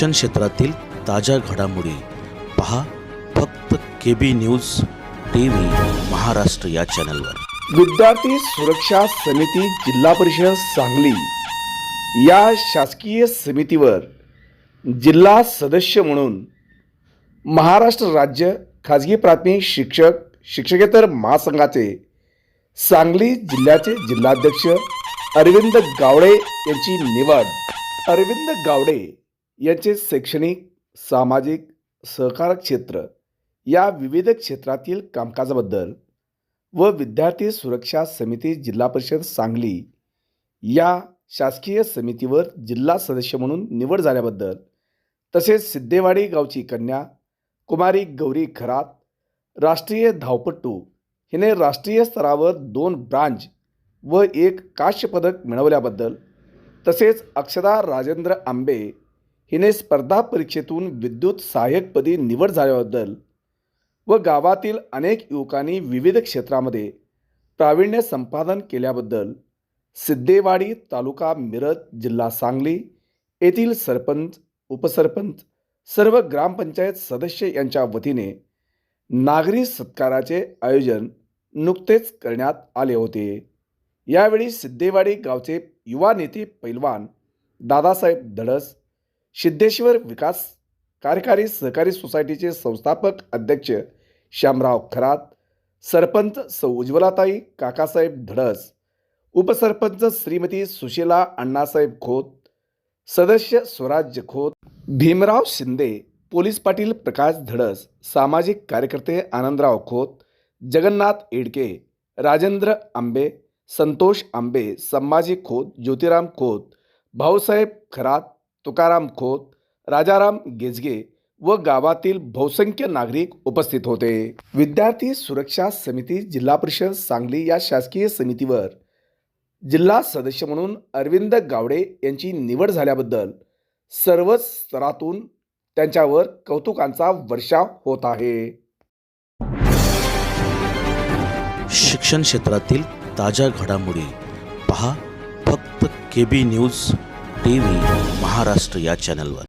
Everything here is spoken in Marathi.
शिक्षण क्षेत्रातील ताज्या घडामोडी पहा फक्त K B news T V Maharashtra या चॅनलवर. विद्यार्थी सुरक्षा समिती जिल्हा परिषद सांगली या शासकीय समितीवर जिल्हा सदस्य म्हणून महाराष्ट्र राज्य खाजगी प्राथमिक शिक्षक शिक्षकेतर महासंघाचे सांगली जिल्ह्याचे जिल्हाध्यक्ष अरविंद गावडे यांची निवड. अरविंद गावडे यांचे शैक्षणिक सामाजिक सहकार क्षेत्र या विविध क्षेत्रातील कामकाजाबद्दल व विद्यार्थी सुरक्षा समिती जिल्हा परिषद सांगली या शासकीय समितीवर जिल्हा सदस्य म्हणून निवड झाल्याबद्दल तसेच सिद्धेवाडी गावची कन्या कुमारी गौरी खरात राष्ट्रीय धावपट्टू हिने राष्ट्रीय स्तरावर दोन ब्रांच व एक काश्य पदक मिळवल्याबद्दल तसेच अक्षदा राजेंद्र आंबे हिने स्पर्धा परीक्षेतून विद्युत सहाय्यकपदी निवड झाल्याबद्दल व गावातील अनेक युवकांनी विविध क्षेत्रामध्ये प्रावीण्य संपादन केल्याबद्दल सिद्धेवाडी तालुका मिरज जिल्हा सांगली येथील सरपंच उपसरपंच सर्व ग्रामपंचायत सदस्य यांच्या वतीने नागरी सत्काराचे आयोजन नुकतेच करण्यात आले होते. यावेळी सिद्धेवाडी गावचे युवा नेते पैलवान दादासाहेब धडस सिद्धेश्वर विकास कार्यकारी सहकारी सोसायटीचे संस्थापक अध्यक्ष श्यामराव खरात सरपंच सौ उज्ज्वलाताई काकासाहेब धडस उपसरपंच श्रीमती सुशीला अण्णासाहेब खोत सदस्य स्वराज्य खोत भीमराव शिंदे पोलीस पाटील प्रकाश धडस सामाजिक कार्यकर्ते आनंदराव खोत जगन्नाथ एडके राजेंद्र आंबे संतोष आंबे संभाजी खोत ज्योतिराम खोत भाऊसाहेब खरात तुकाराम खोत राजाराम गेजगे व गावातील बहुसंख्य नागरिक उपस्थित होते. विद्यार्थी सुरक्षा समिती जिल्हा परिषद सांगली या शासकीय समितीवर जिल्हा सदस्य म्हणून अरविंद गावडे यांची निवड झाल्याबद्दल सर्वच स्तरातून त्यांच्यावर कौतुकांचा वर्षाव होत आहे. शिक्षण क्षेत्रातील ताज्या घडामोडी पहा फक्त K B news T V Maharashtra या चॅनलवर.